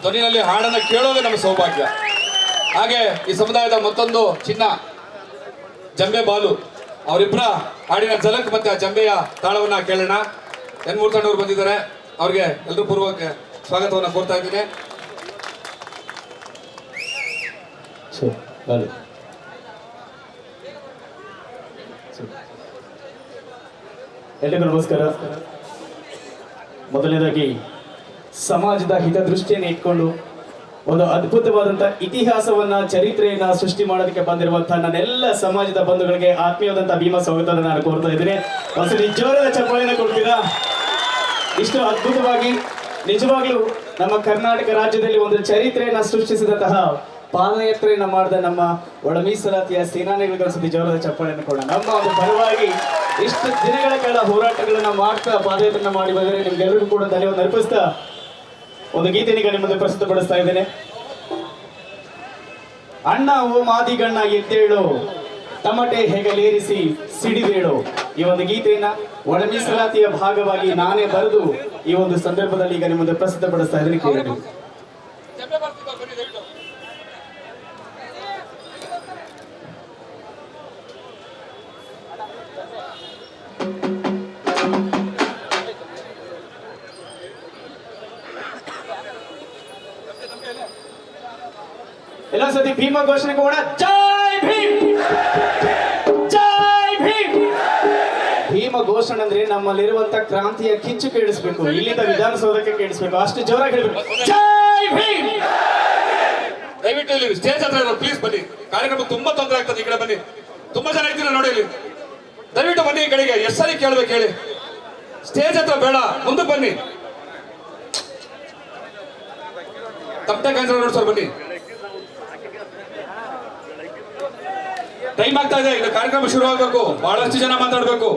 ಧ್ವನಿಯಲ್ಲಿ ಹಾಡನ್ನ ಕೇಳೋದೇ ನಮ್ಮ ಸೌಭಾಗ್ಯ. ಹಾಗೆ ಈ ಸಮುದಾಯದ ಮತ್ತೊಂದು ಚಿನ್ನ, ಜಂಬೆ ಬಾಲು. ಅವರಿಬ್ಬರ ಹಾಡಿನ ಜಲಕ್ ಮತ್ತೆ ಜಂಬೆಯ ತಾಳವನ್ನ ಕೇಳೋಣ. ಎನ್ ಮೂರ್ತಣ್ಣವ್ರು ಬಂದಿದ್ದಾರೆ. ಅವ್ರಿಗೆ ಎಲ್ಲರೂ ಪೂರ್ವಕ ಸ್ವಾಗತವನ್ನ ಕೋರ್ತಾ ಇದ್ದೀನಿ. ಎಲ್ರಿಗೂ ನಮಸ್ಕಾರ. ಮೊದಲನೇದಾಗಿ ಸಮಾಜದ ಹಿತದೃಷ್ಟಿಯನ್ನು ಇಟ್ಕೊಂಡು ಒಂದು ಅದ್ಭುತವಾದಂಥ ಇತಿಹಾಸವನ್ನ, ಚರಿತ್ರೆಯನ್ನ ಸೃಷ್ಟಿ ಮಾಡೋದಕ್ಕೆ ಬಂದಿರುವಂತಹ ನನ್ನೆಲ್ಲ ಸಮಾಜದ ಬಂಧುಗಳಿಗೆ ಆತ್ಮೀಯವಾದಂತಹ ಭೀಮಾ ಸ್ವಾಗತವನ್ನು ನಾನು ಕೋರ್ತಾ ಇದ್ದೀನಿ. ಒಂದ್ಸರಿ ಜೋರದ ಚಪ್ಪಳಿನ ಕೊಡ್ತೀರಾ? ಇಷ್ಟು ಅದ್ಭುತವಾಗಿ, ನಿಜವಾಗ್ಲೂ ನಮ್ಮ ಕರ್ನಾಟಕ ರಾಜ್ಯದಲ್ಲಿ ಒಂದು ಚರಿತ್ರೆಯನ್ನ ಸೃಷ್ಟಿಸಿದಂತಹ ಪಾದಯಾತ್ರೆಯನ್ನ ಮಾಡಿದ ನಮ್ಮ ಒಳ ಮೀಸಲಾತಿಯ ಸೇನಾನಿಗಳಿಗೆ ಒಂದ್ಸತಿ ಜೋರದ ಚಪ್ಪಾಳೆಯನ್ನು ಕೊಡೋಣ. ನಮ್ಮ ಒಂದು ಪರವಾಗಿ ಇಷ್ಟು ದಿನಗಳ ಕಾಲ ಹೋರಾಟಗಳನ್ನ ಮಾಡ್ತಾ ಪಾದಯಾತ್ರೆಯನ್ನ ಮಾಡಿ ಬಂದರೆ ನಿಮ್ಗೆಲ್ಲರಿಗೂ ಕೂಡ ಧನ್ಯವಾದ ಅರ್ಪಿಸ್ತಾ ಒಂದು ಗೀತೆನೀಗ ನಿಮ್ಮ ಮುಂದೆ ಪ್ರಸ್ತುತಪಡಿಸ್ತಾ ಇದ್ದೇನೆ. ಅಣ್ಣ ಓ ಮಾದಿಗಣ್ಣ ಎದ್ದೇಳು, ತಮಟೆ ಹೆಗಲೇರಿಸಿ ಸಿಡಿದೇಳು ಈ ಒಂದು ಗೀತೆಯನ್ನ ಒಳಮೀಸಲಾತಿಯ ಭಾಗವಾಗಿ ನಾನೇ ಬರೆದು ಈ ಒಂದು ಸಂದರ್ಭದಲ್ಲಿ ಈಗ ಮುಂದೆ ಪ್ರಸ್ತುತಪಡಿಸ್ತಾ ಇದ್ದೇನೆ ಕೇಳಿ ಎಲ್ಲ ಸತಿ ಭೀಮ ಘೋಷಣೆ ಕೂಡ ಜೈ ಭೀಮ್! ಜೈ ಭೀಮ್! ಭೀಮ ಘೋಷಣೆ ಅಂದ್ರೆ ನಮ್ಮಲ್ಲಿರುವಂತ ಕ್ರಾಂತಿಯ ಕಿಚ್ಚು ಕೇಳಿಸ್ಬೇಕು. ಇಲ್ಲಿಂದ ವಿಧಾನಸೌಧಕ್ಕೆ ಕೇಳಿಸ್ಬೇಕು. ಅಷ್ಟು ಜೋರಾಗಿ ಹೇಳ್ಬೇಕು. ಜೈ ಭೀಮ್! ದಯವಿಟ್ಟು ಇಲ್ಲಿ ಸ್ಟೇಜ್ ಹತ್ರ ಇರೋರು ಪ್ಲೀಸ್ ಬನ್ನಿ. ಕಾರ್ಯಕ್ರಮ ತುಂಬಾ ತೊಂದರೆ ಆಗ್ತದೆ. ಈ ಕಡೆ ಬನ್ನಿ. ತುಂಬಾ ಜನ ಇದ್ದೀರಾ ನೋಡಿ ಇಲ್ಲಿ. ದಯವಿಟ್ಟು ಬನ್ನಿ ಈ ಕಡೆಗೆ. ಎಷ್ಟು ಕೇಳ್ಬೇಕು ಹೇಳಿ. ಸ್ಟೇಜ್ ಹತ್ರ ಬೇಡ. ಮುಂದಕ್ಕೆ ಬನ್ನಿ. ತಪ್ಪ ಕಾಯ್ತಾರೆ ನೋಡಿ ಸರ್ ಬನ್ನಿ. ಟೈಮ್ ಆಗ್ತಾ ಇದೆ ಇದು ಕಾರ್ಯಕ್ರಮ ಶುರು ಆಗಬೇಕು. ಬಹಳಷ್ಟು ಜನ ಮಾತಾಡಬೇಕು.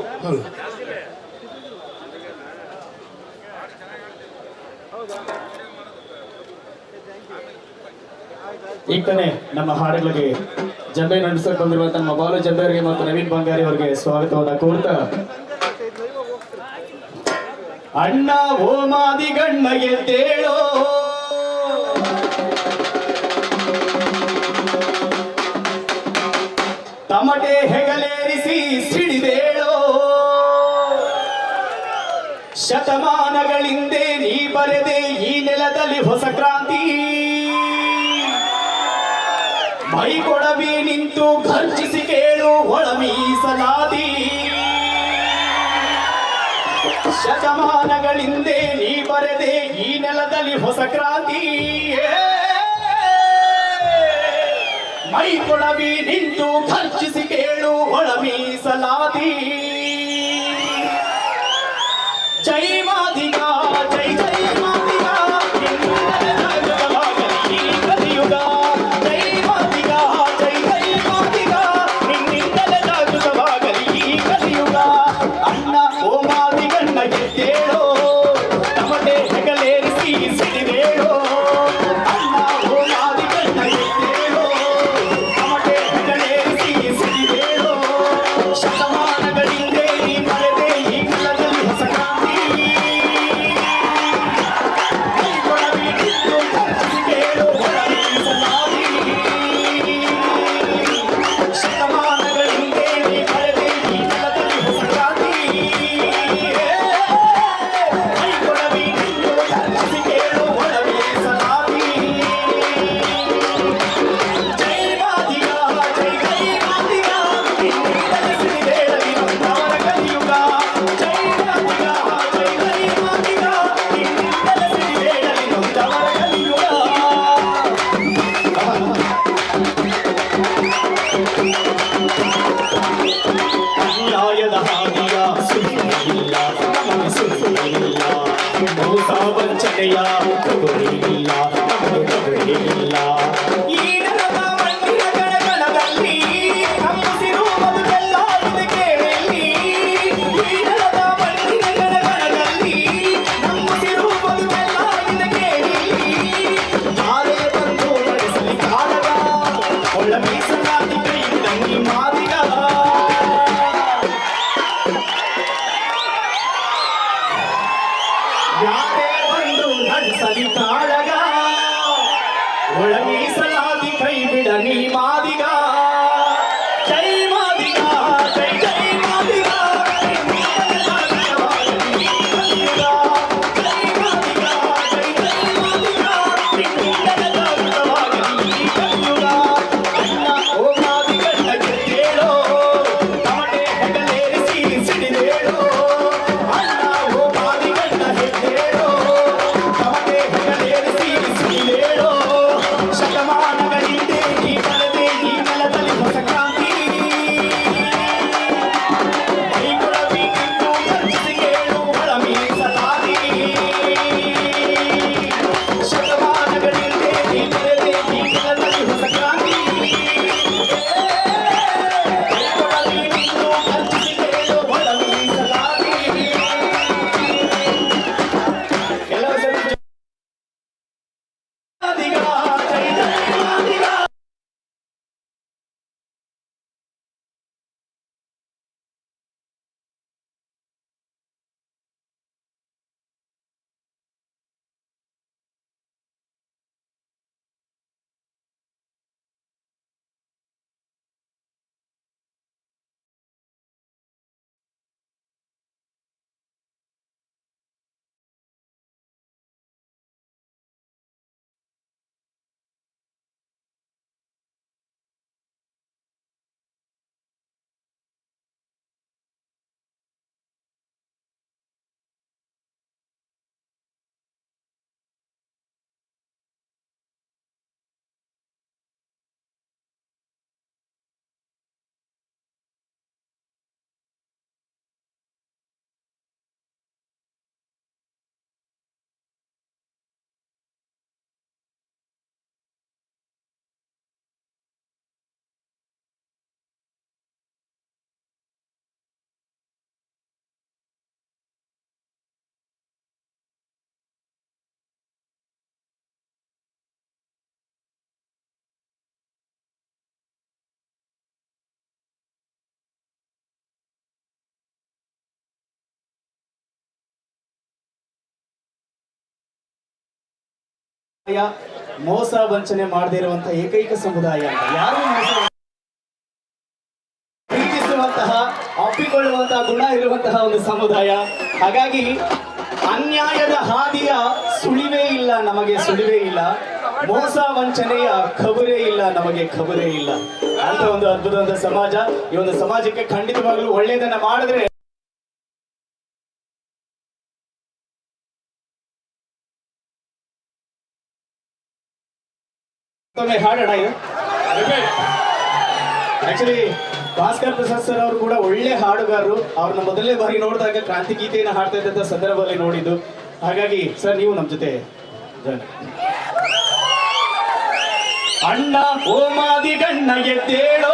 ಈಗ ತಾನೇ ನಮ್ಮ ಹಾಡುಗಳಿಗೆ ಜಂಬೆ ನಡೆಸಕ್ ಬಂದಿರುವಂತ ನಮ್ಮ ಬಾಲು ಜಂಬೆಯವರಿಗೆ ಮತ್ತು ನವೀನ್ ಬಂಗಾರಿ ಅವರಿಗೆ ಸ್ವಾಗತವನ್ನ ಕೋರ್ತಾ. ಅಣ್ಣ ಓ ಗಣ್ಣಗೆ ಎದ್ದೇಳೋ ತಮಟೆ ಹೆಗಲೇರಿಸಿ ಸಿಡಿದೇಳೋ ಶತಮಾನಗಳಿಂದೆ ನೀ ಬರೆದೆ ಈ ನೆಲದಲ್ಲಿ ಹೊಸ ಕ್ರಾಂತಿ. ಮೈ ಕೊಡವಿ ನಿಂತು ಖರ್ಚಿಸಿ ಕೇಳು ಒಳ ಸಲಾದಿ ಶತಮಾನಗಳಿಂದೆ ನೀ ಬರೆದೆ ಈ ನೆಲದಲ್ಲಿ ಹೊಸ ಕ್ರಾಂತಿ. ಮೈ ಕೊಡವಿ ನಿಂತು ಖರ್ಚಿಸಿ ಕೇಳು ಒಳ ಮೀಸಲಾತಿ ಜೈ ಮಾದಿಗ ಜೈ ಜೈ ವಂಚನೆಯ ಕಗುರಿಯಿಲ್ಲ ಮೋಸ ವಂಚನೆ ಮಾಡದೇ ಇರುವಂತಹ ಏಕೈಕ ಸಮುದಾಯ ಯಾರು ಪ್ರೀತಿಸುವಂತಹ, ಒಪ್ಪಿಕೊಳ್ಳುವಂತಹ, ಗುಣ ಇರುವಂತಹ ಒಂದು ಸಮುದಾಯ. ಹಾಗಾಗಿ ಅನ್ಯಾಯದ ಹಾದಿಯ ಸುಳಿವೇ ಇಲ್ಲ, ನಮಗೆ ಸುಳಿವೇ ಇಲ್ಲ. ಮೋಸ ವಂಚನೆಯ ಖಬರೇ ಇಲ್ಲ, ನಮಗೆ ಖಬರೇ ಇಲ್ಲ. ಅಂತ ಒಂದು ಅದ್ಭುತವಾದ ಸಮಾಜ. ಈ ಒಂದು ಸಮಾಜಕ್ಕೆ ಖಂಡಿತವಾಗ್ಲೂ ಒಳ್ಳೆಯದನ್ನ ಮಾಡಿದ್ರೆ ಮತ್ತೊಮ್ಮೆ ಹಾಡೋಣ ಆಕ್ಚುಲಿ ಭಾಸ್ಕರ್ ಪ್ರಸಾದ್ ಸರ್ ಅವರು ಕೂಡ ಒಳ್ಳೆ ಹಾಡುಗಾರರು. ಅವ್ರನ್ನ ಮೊದಲನೇ ಬಾರಿ ನೋಡಿದಾಗ ಕ್ರಾಂತಿ ಗೀತೆಯನ್ನು ಹಾಡ್ತಾ ಇದ್ದಂತ ಸಂದರ್ಭದಲ್ಲಿ ನೋಡಿದ್ದು. ಹಾಗಾಗಿ ಸರ್ ನೀವು ನಮ್ ಜೊತೆ ಅಣ್ಣ ಓಮಾದಿ ಗಣ್ಣಗೆ ಗಣ್ಣ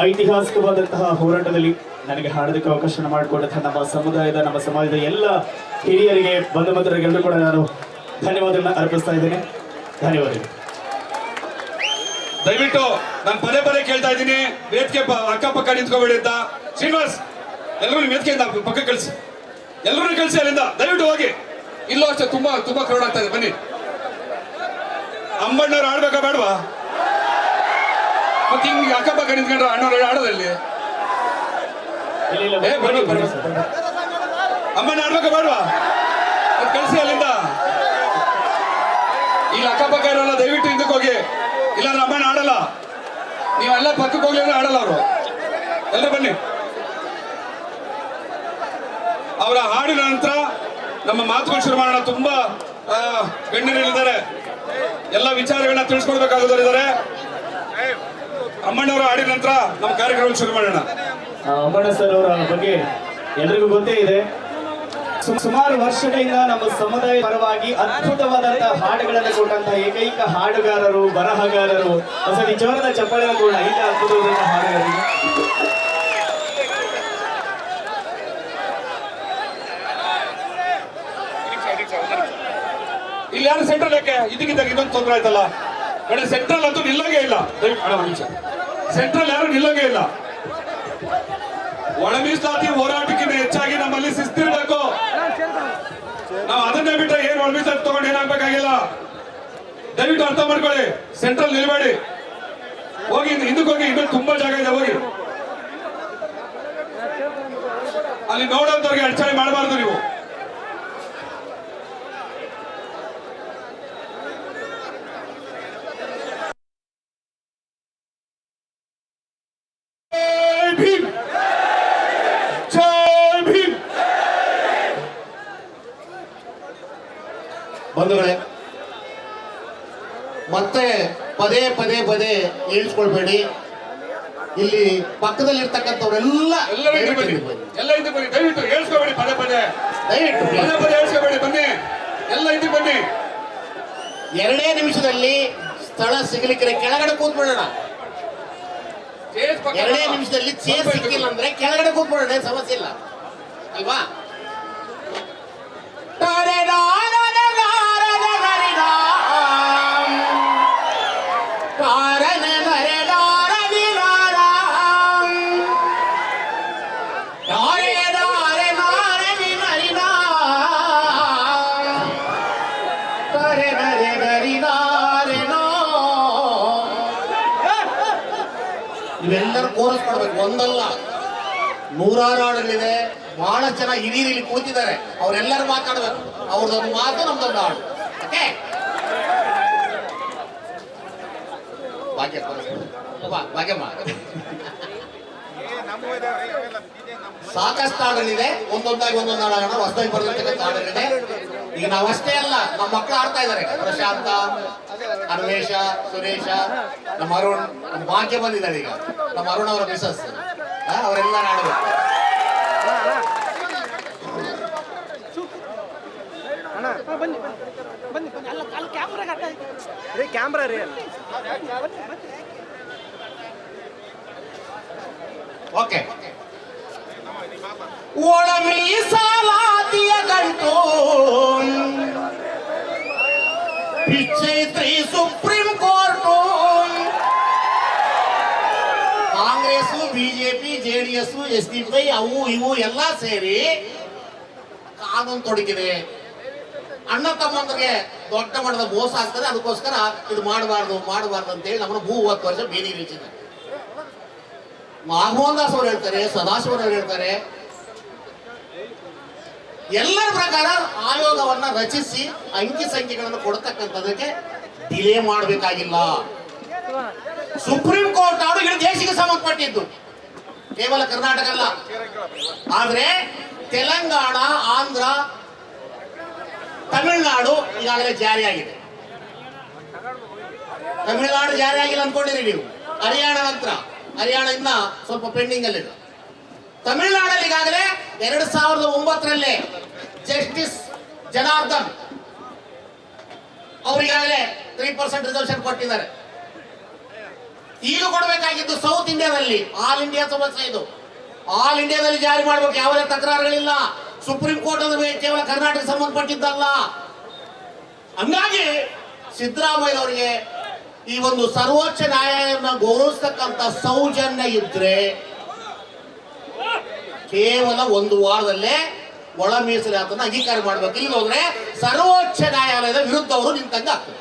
ಐತಿಹಾಸಿಕವಾದಂತಹ ಹೋರಾಟದಲ್ಲಿ ನನಗೆ ಹಾಡೋದಕ್ಕೆ ಅವಕಾಶ ಮಾಡಿಕೊಟ್ಟಂತಹ ನಮ್ಮ ಸಮುದಾಯದ, ನಮ್ಮ ಸಮಾಜದ ಎಲ್ಲ ಹಿರಿಯರಿಗೆ, ಬಂಧು ಮಿತ್ರರಿಗೆಲ್ಲರೂ ಕೂಡ ನಾನು ಧನ್ಯವಾದಗಳನ್ನ ಅರ್ಪಿಸ್ತಾ ಇದ್ದೇನೆ. ಧನ್ಯವಾದಗಳು. ದಯವಿಟ್ಟು ನಾನು ಪದೇ ಪದೇ ಕೇಳ್ತಾ ಇದ್ದೀನಿ. ವೇದಿಕೆ ಅಕ್ಕಪಕ್ಕ ನಿಂತ್ಕೋಬೇಡಿ ಅಂತ. ಶ್ರೀನಿವಾಸ್ ಎಲ್ಲರೂ ವೇದಿಕೆಯಿಂದ ಪಕ್ಕ ಕಳಿಸಿ. ಎಲ್ಲರೂ ಕಳಿಸಿ ಅಲ್ಲಿಂದ. ದಯವಿಟ್ಟು ಹೋಗಿ. ಇಲ್ಲೋ ಅಷ್ಟೇ ತುಂಬಾ ತುಂಬಾ ಕ್ರೌಡ್ ಆಗ್ತಾ ಇದೆ. ಬನ್ನಿ. ಅಂಬಣ್ಣವ್ರು ಆಡ್ಬೇಕಾ ಬೇಡವಾ? ಮತ್ತೆ ಹಿಂಗೆ ಅಕ್ಕಪಕ್ಕ ನಿಂತ್ಕೊಂಡ್ರೆ ಅಣ್ಣವ್ರು ಆಡೋದಲ್ಲಿ? ಏ ಬನ್ನಿ ಬನ್ನಿ ಅಮ್ಮನ ಆಡ್ಬೇಕಾ ಬೇಡವಾ ಅದು ಕಳಿಸಿ ಅಲ್ಲಿಂದ. ಇಲ್ಲಿ ಅಕ್ಕಪಕ್ಕ ಇರೋಲ್ಲ ದಯವಿಟ್ಟು ಹಿಂದಕ್ಕೆ ಹೋಗಿ. ಇಲ್ಲಾಂದ್ರೆ ಅಮ್ಮನ ಆಡಲ್ಲ. ನೀವೆಲ್ಲ ಪಕ್ಕಕ್ಕೆ ಹೋಗ್ಲಿ ಅಂದ್ರೆ ಆಡಲ್ಲ ಅವರು. ಎಲ್ಲರೂ ಬನ್ನಿ. ಅವರ ಹಾಡಿನ ನಂತರ ನಮ್ಮ ಮಾತುಗಳು ಶುರು ಮಾಡೋಣ. ತುಂಬಾ ಗಣ್ಯರಿದ್ದಾರೆ ಎಲ್ಲ ವಿಚಾರಗಳನ್ನ ತಿಳಿಸ್ಕೊಡ್ಬೇಕಾಗಿದ್ದಾರೆ ಅಮ್ಮಣ್ಣವರ ಆಡಿದ ನಂತರ ನಮ್ಮ ಕಾರ್ಯಕ್ರಮ ಶುರು ಮಾಡೋಣ. ಅಮ್ಮಣ್ಣ ಸರ್ ಅವರ ಬಗ್ಗೆ ಎಲ್ರಿಗೂ ಗೊತ್ತೇ ಇದೆ. ಸುಮಾರು ವರ್ಷಗಳಿಂದ ನಮ್ಮ ಸಮುದಾಯ ಪರವಾಗಿ ಅದ್ಭುತವಾದಂತಹ ಹಾಡುಗಳನ್ನು ಕೊಟ್ಟಂತಹ ಏಕೈಕ ಹಾಡುಗಾರರು ಬರಹಗಾರರು ಅಸಲಿ ಜೋರದ ಚಪ್ಪಾಳೆ ಕೂಡ ಇಂಥ ಅದ್ಭುತವಾದಂತಹ ಹಾಡುಗಾರರು. ಇಲ್ಲಿ ಯಾರು ಸೆಂಟ್ರಲ್ ಯಾಕೆ? ಇದಕ್ಕಿದ್ದಾಗ ಇದೊಂದು ತೊಂದರೆ ಆಯ್ತಲ್ಲ? ಕಡೆ ಸೆಂಟ್ರಲ್ ಅಂತೂ ನಿಲ್ಲಂಗೇ ಇಲ್ಲ. ದಯವಿಟ್ಟು ನಿಮಿಷ. ಸೆಂಟ್ರಲ್ ಯಾರು ನಿಲ್ಲಂಗೇ ಇಲ್ಲ. ಒಳ ಮೀಸಲಾತಿ ಹೋರಾಟಕ್ಕಿಂತ ಹೆಚ್ಚಾಗಿ ನಮ್ಮಲ್ಲಿ ಶಿಸ್ತಿರ್ಬೇಕು ನಾವು ಅದನ್ನೇ ಬಿಟ್ಟರೆ ಏನ್ ಒಳ ಮೀಸಲಾತಿ ತಗೊಂಡು ಏನಾಗಬೇಕಾಗಿಲ್ಲ. ದಯವಿಟ್ಟು ಅರ್ಥ ಮಾಡ್ಕೊಳ್ಳಿ. ಸೆಂಟ್ರಲ್ ನಿಲ್ಬೇಡಿ. ಹೋಗಿ ಹಿಂದ್- ಹಿಂದಕ್ಕೆ ಹೋಗಿ ಇನ್ನೂ ತುಂಬಾ ಜಾಗ ಇದೆ, ಹೋಗಿ. ಅಲ್ಲಿ ನೋಡೋದವ್ರಿಗೆ ಅಡ್ಚಣೆ ಮಾಡಬಾರ್ದು ನೀವು ಜೈ ಭೀಮ್ ಜೈ ಭೀಮ್ ಬಂಧುಗಳೇ ಮತ್ತೆ ಪದೇ ಪದೇ ಪದೇ ಹೇಳ್ಸ್ಕೊಳ್ಬೇಡಿ ಇಲ್ಲಿ ಪಕ್ಕದಲ್ಲಿ ಇರ್ತಕ್ಕಂಥವ್ರೆಲ್ಲ ಹಿಂದೆ ಬನ್ನಿ. ದಯವಿಟ್ಟು ಎಲ್ಲ ಬನ್ನಿ. ದಯವಿಟ್ಟು ಹೇಳ್ಸ್ಕೊಬೇಡಿ ಪದೇ ಪದೇ. ದಯವಿಟ್ಟು ಪದೇ ಪದೇ ಹೇಳ್ಸ್ಕೊಬೇಡಿ ಬನ್ನಿ. ಎಲ್ಲ ಹಿಂದೆ ಬನ್ನಿ. ಎರಡೇ ನಿಮಿಷದಲ್ಲಿ ಸ್ಥಳ ಸಿಗಲಿಕ್ಕೆ ಕೆಳಗಡೆ ಕೂತ್ಬಿಡೋಣ. ಎರಡೇ ನಿಮಿಷದಲ್ಲಿ ಚೇರ್ ಸಿಕ್ಕಿಲ್ಲ ಅಂದ್ರೆ ಕೆಳಗಡೆ ಕೂತ್ಬಿಡೋಣ. ಸಮಸ್ಯೆ ಇಲ್ಲ. ಅಲ್ವಾ? ಇವೆಲ್ಲರೂ ಕೋರಸ್ ಮಾಡ್ಬೇಕು, ಒಂದಲ್ಲ. ನೂರಾರು ಹಾಡುಗಳಿದೆ ಬಹಳ ಜನ ಹಿರಿಯರು ಇಲ್ಲಿ ಕೂತಿದ್ದಾರೆ. ಅವರೆಲ್ಲರೂ ಮಾತಾಡ್ಬೇಕು. ಅವ್ರದೊಂದು ಮಾತು, ನಮ್ದೊಂದು ಹಾಡು. ಭಾಗ್ಯ ಸಾಕಷ್ಟು ಹಾಡುಗಳಿದೆ ಒಂದೊಂದಾಗಿ ಒಂದೊಂದು ಹಾಡೋಣ ಹೊಸದಾಗಿ ಬರ್ತಕ್ಕಂಥ ಹಾಡುಗಳಿದೆ. ಈಗ ನಾವಷ್ಟೇ ಅಲ್ಲ ನಮ್ಮ ಮಕ್ಕಳು ಆಡ್ತಾ ಇದ್ದಾರೆ. ಪ್ರಶಾಂತ ಅನ್ವೇಷ ಸುರೇಶ ನಮ್ಮ ಅರುಣ್ ನಮ್ಮ ಭಾಗ್ಯ ಬಂದಿದ್ದಾರೆ ಈಗ. ನಮ್ಮ ಅರುಣ್ ಅವರ ಮಿಸಸ್ ಅವರೆಲ್ಲ ರೀ ಕ್ಯಾಮ್ರಾ ರೀ. ಓಕೆ ಒಳ ಜೆಡಿಎಸ್ ಎಸ್ ಡಿ ಪೈ ಅವು ಇವು ಎಲ್ಲ ಸೇರಿ ಕಾನೂನು ತೊಡಗಿದೆ. ಅಣ್ಣ ತಮ್ಮಂದ್ರಿಗೆ ದೊಡ್ಡ ಮಟ್ಟದ ಮೋಸ ಆಗ್ತದೆ, ಅದಕ್ಕೋಸ್ಕರ ಇದು ಮಾಡಬಾರ್ದು ಮಾಡಬಾರ್ದು ಅಂತೇಳಿ ನಮ್ಮನ್ನು ಮೂವತ್ತು ವರ್ಷ ಬೀದಿ ನಿಲ್ಸಿದ್ದಾರೆ ಮೋಹನ್ ದಾಸ್ ಅವರು ಹೇಳ್ತಾರೆ ಸದಾಶಿವ ಅವರು ಹೇಳ್ತಾರೆ, ಎಲ್ಲರ ಪ್ರಕಾರ ಆಯೋಗವನ್ನ ರಚಿಸಿ ಅಂಕಿ ಸಂಖ್ಯೆಗಳನ್ನು ಕೊಡತಕ್ಕಂಥದಕ್ಕೆ ಡಿಲೇ ಮಾಡಬೇಕಾಗಿಲ್ಲ. ಸುಪ್ರೀಂ ಕೋರ್ಟ್ ಅವರು ಇಡೀ ದೇಶಕ್ಕೆ ಸಂಬಂಧಪಟ್ಟಿದ್ದು. ಕೇವಲ ಕರ್ನಾಟಕ ಅಲ್ಲ. ಆದ್ರೆ ತೆಲಂಗಾಣ, ಆಂಧ್ರ, ತಮಿಳುನಾಡು ಈಗಾಗಲೇ ಜಾರಿಯಾಗಿದೆ ತಮಿಳುನಾಡು ಜಾರಿ ಆಗಿಲ್ಲ ಅನ್ಕೊಂಡಿರಿ ನೀವು. ಹರಿಯಾಣ ನಂತರ. ಹರಿಯಾಣ ಇನ್ನ ಸ್ವಲ್ಪ ಪೆಂಡಿಂಗ್ ಅಲ್ಲಿದೆ ತಮಿಳುನಾಡಲ್ಲಿ ಈಗಾಗಲೇ ಎರಡ್ ಸಾವಿರದ ಒಂಬತ್ತರಲ್ಲೇ ಜಸ್ಟಿಸ್ ಜನಾರ್ದನ್ ಅವರಿಗಾಗಲೇ ತ್ರೀ ಪರ್ಸೆಂಟ್ ರಿಸರ್ವೇಶನ್ ಕೊಟ್ಟಿದ್ದಾರೆ. ಈಗ ಕೊಡಬೇಕಾಗಿದ್ದು ಸೌತ್ ಇಂಡಿಯಾದಲ್ಲಿ ಆಲ್ ಇಂಡಿಯಾ ಸಮಸ್ಯೆ ಇದು. ಆಲ್ ಇಂಡಿಯಾದಲ್ಲಿ ಜಾರಿ ಮಾಡಬೇಕು, ಯಾವುದೇ ತಕರಾರುಗಳಿಲ್ಲ. ಸುಪ್ರೀಂ ಕೋರ್ಟ್ ಅಂದ್ರೆ ಕೇವಲ ಕರ್ನಾಟಕ ಸಂಬಂಧಪಟ್ಟಿದ್ದಲ್ಲ. ಹಂಗಾಗಿ ಸಿದ್ದರಾಮಯ್ಯನವರಿಗೆ ಈ ಒಂದು ಸರ್ವೋಚ್ಚ ನ್ಯಾಯಾಲಯವನ್ನು ಗೌರವಿಸ್ತಕ್ಕಂಥ ಸೌಜನ್ಯ ಇದ್ರೆ ಕೇವಲ ಒಂದು ವಾರದಲ್ಲೇ ಒಳ ಮೀಸಲಾತನ್ನ ಅಂಗೀಕಾರ ಮಾಡ್ಬೇಕು. ಇಲ್ಲಿ ಹೋದ್ರೆ ಸರ್ವೋಚ್ಚ ನ್ಯಾಯಾಲಯದ ವಿರುದ್ಧ ಅವರು ನಿಂತಂಗ ಆಗ್ತದೆ.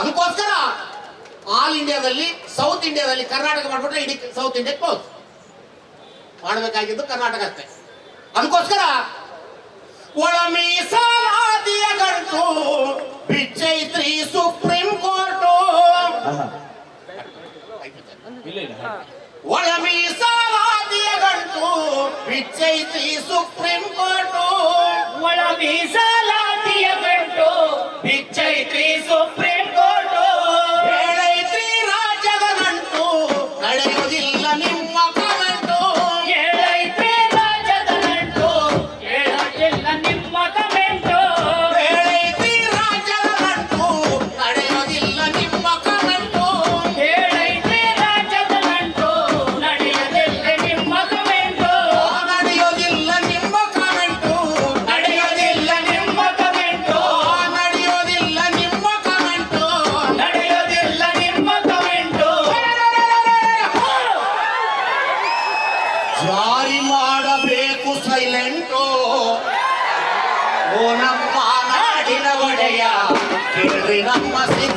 ಅದಕ್ಕೋಸ್ಕರ ಆಲ್ ಇಂಡಿಯಾದಲ್ಲಿ, ಸೌತ್ ಇಂಡಿಯಾದಲ್ಲಿ ಕರ್ನಾಟಕ ಮಾಡ್ಬಿಟ್ರೆ ಇಡೀ ಸೌತ್ ಇಂಡಿಯಾ ಕ್ಲೋಸ್ ಮಾಡಬೇಕಾಗಿದ್ದು ಕರ್ನಾಟಕ ಅಷ್ಟೇ. ಅದಕ್ಕೋಸ್ಕರ ಒಳ ಮೀಸಲಾತಿಯ ಗಂಟು ಬಿಚ್ಚೈತ್ರಿ ಸುಪ್ರೀಂ ಕೋರ್ಟು. ಒಳ ಮೀಸಲಾತಿಯ ಗಂಟು ಬಿಚ್ಚೈತ್ರಿ ಸುಪ್ರೀಂ ಕೋರ್ಟು. ಒಳ ಮೀಸಲಾತಿಯ ಗಂಟು ಬಿಚ್ಚೈತ್ರಿ ಸುಪ್ರೀಂ ಓ ನಮ್ಮ ನಾಡಿನ